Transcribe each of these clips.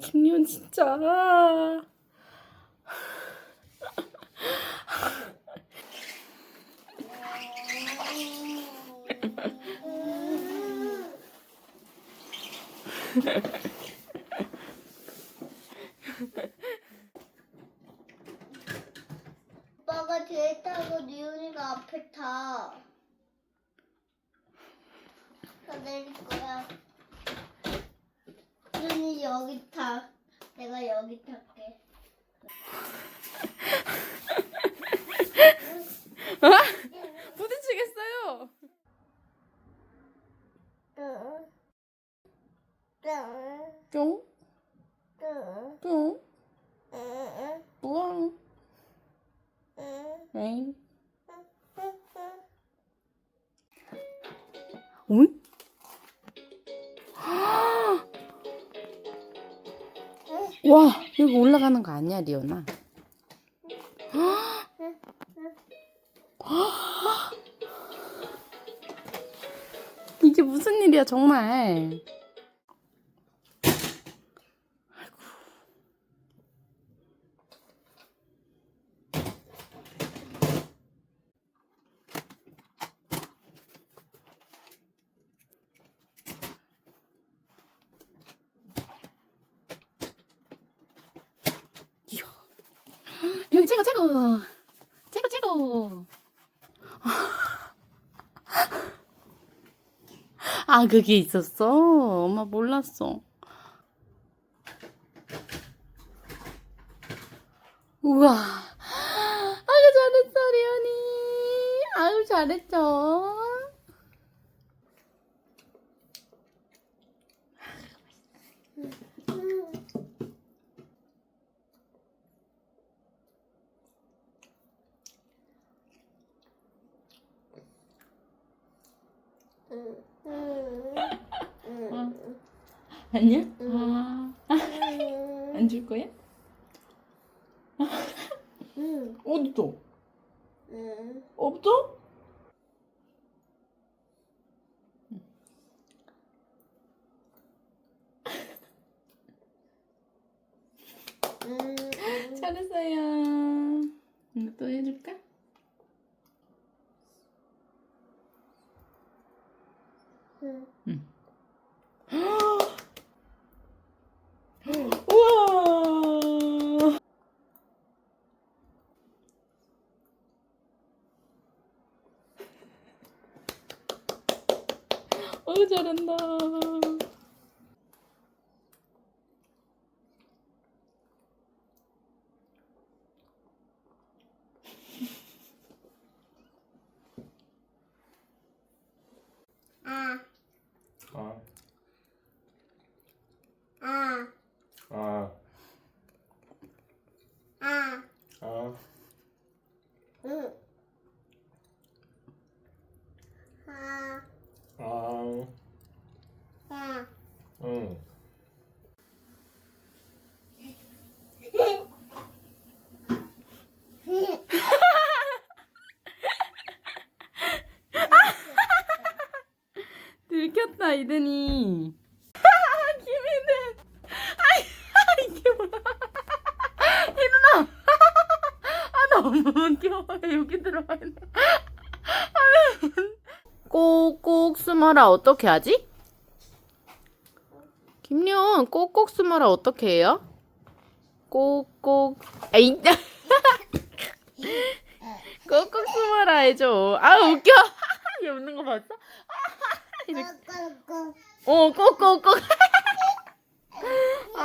김리온 진짜. 오빠가 뒤에 타고 니은이가 앞에 타. 나 내릴 거야. 니은이 여기 타. 내가 여기 탈게. 부딪히겠어요. 응. 응. 뿅, 와, 여기 올라가는 거 아니야, 리오나? 이게 무슨 일이야, 정말. 여기 최고, 최고. 최고, 최고. 아, 그게 있었어? 엄마 몰랐어. 우와. 아유, 잘했어, 리언이. 아유, 잘했죠. 아니야? 응. 아, 응. 안줄 거야? 응. 어디서? 응. 없어? 응. 잘했어요. 이거 또 해줄까? 응. 우와. 어우 잘한다. 아. 아, 아. 아, 아. 아, 응. 아. 아, 아. 응. 이든이. 김이든. 아이 이게 뭐야? 이든아. 아 너무 웃겨. 여기 들어와 있네. 꼭꼭 숨어라 어떻게 하지? 김리온 꼭꼭 숨어라 어떻게 해요? 꼭꼭 에이 꼭꼭 숨어라 해줘. 아 웃겨. 얘 웃는 거 봤어? 이렇게. 어, 꼭꼭꼭. 아,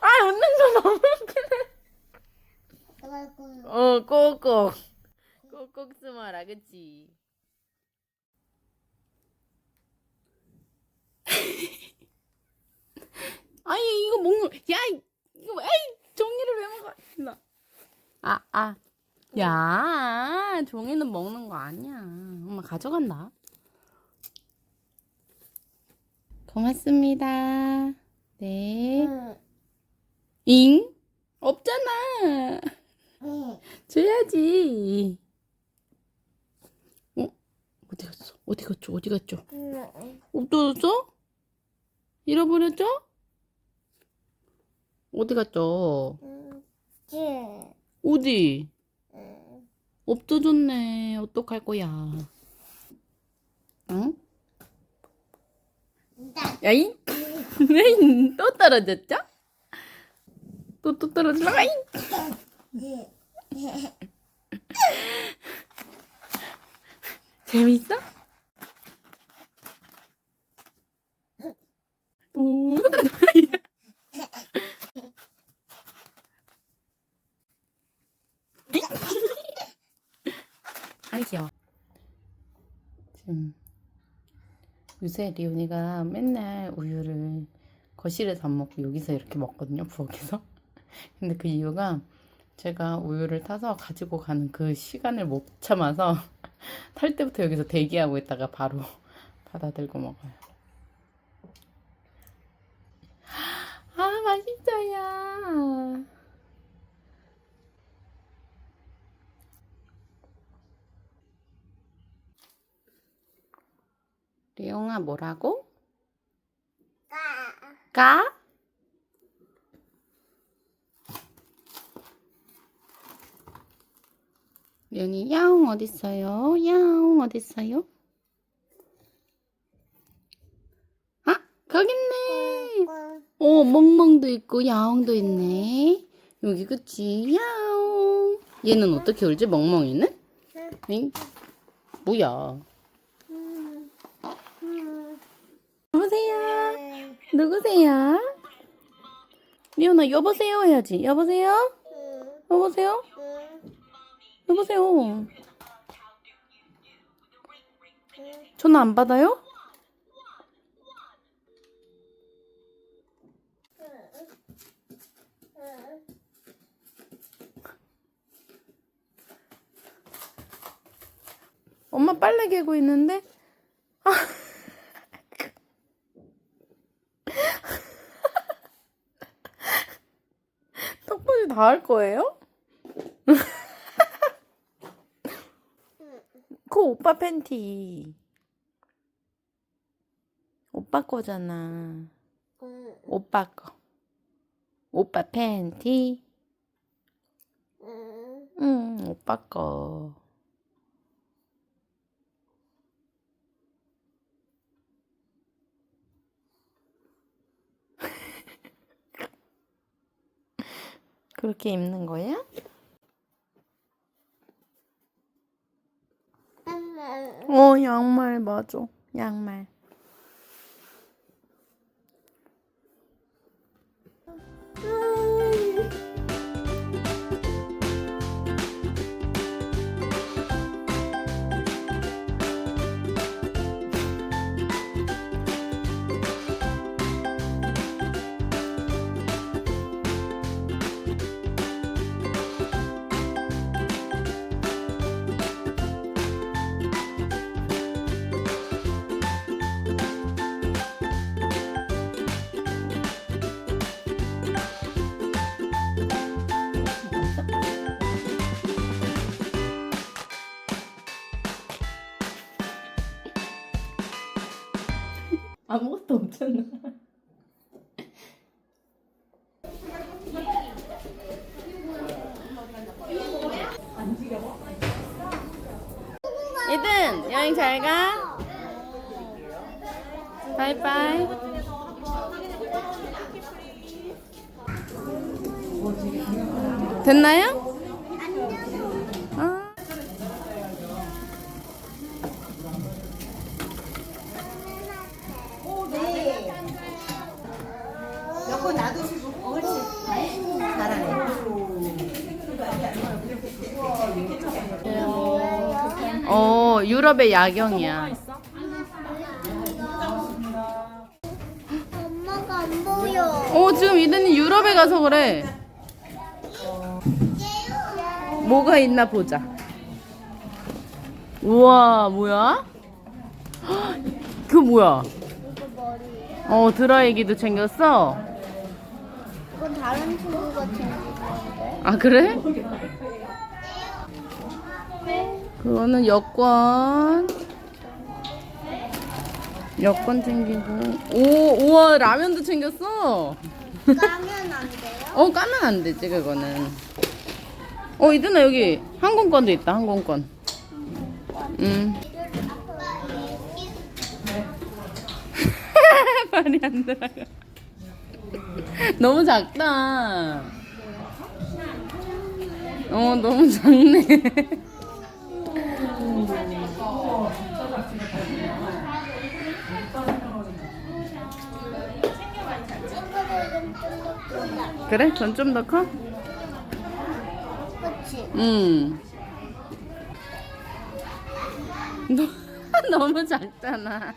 아, 웃는 거 너무 웃기네. 어, 꼭꼭. 꼭꼭 숨어라, 그치? 아니, 이거 먹는, 야, 이- 이거, 에이, 종이를 왜 먹어? 나. 아, 아. 야, 종이는 먹는 거 아니야. 엄마 가져간다. 고맙습니다. 네. 응. 잉? 없잖아. 응. 줘야지. 어? 어디 갔어? 어디 갔죠? 어디 갔죠? 응. 없어졌어? 잃어버렸죠? 어디 갔죠? 음, 예. 어디? 음, 없어졌네. 어떡할 거야? 응? 나- 야이? 에이, 또 떨어졌죠? 또 또 떨어졌어. 아이! 재밌어? 오, 아이 귀여워. 지금 요새 리온이가 맨날 우유를 거실에서 안 먹고 여기서 이렇게 먹거든요, 부엌에서. 근데 그 이유가 제가 우유를 타서 가지고 가는 그 시간을 못 참아서 탈 때부터 여기서 대기하고 있다가 바로 받아 들고 먹어요. 아, 맛있어요. 리용아, 뭐라고? 가. 가? 리온이 야옹 어딨어요? 야옹 어딨어요? 아, 거기 있네. 어, 어, 멍멍도 있고 야옹도 있네. 여기 그치? 야옹. 얘는 어떻게 울지? 멍멍이는? 응? 뭐야? 음, 음, 여보세요? 음, 누구세요? 리온아 여보세요 해야지. 여보세요? 음, 여보세요? 음, 여보세요. 전화 안 받아요? 음. 엄마 빨래 개고 있는데. 아. 턱받이 다 할 거예요? 그 오빠 팬티. 오빠 거잖아. 음, 오빠 거. 오빠 팬티. 음. 응, 오빠 거. 그렇게 입는 거야? 음. 어, 양말 맞아. 양말. 아무것도 없잖아. 이든 여행 잘 가. 바이바이. 됐나요? 어, 유럽의 야경이야. 엄마가 안 보여. 어, 지금 이든이 유럽에 가서 그래. 뭐가 있나 보자. 우와, 뭐야? 헉, 그거 뭐야? 어, 드라이기도 챙겼어? 이건 다른 친구가 챙긴 건데. 아, 그래? 그거는 여권. 여권 챙기고. 오, 우와, 라면도 챙겼어. 까면 안 돼요? 어 까면 안 되지 그거는. 어 이준아 여기 항공권도 있다 항공권. 음. 말이 안 들어가. 너무 작다. 어 너무 작네. 그래? 전 좀 더 커? 그치? 음. 너, 너무 작잖아.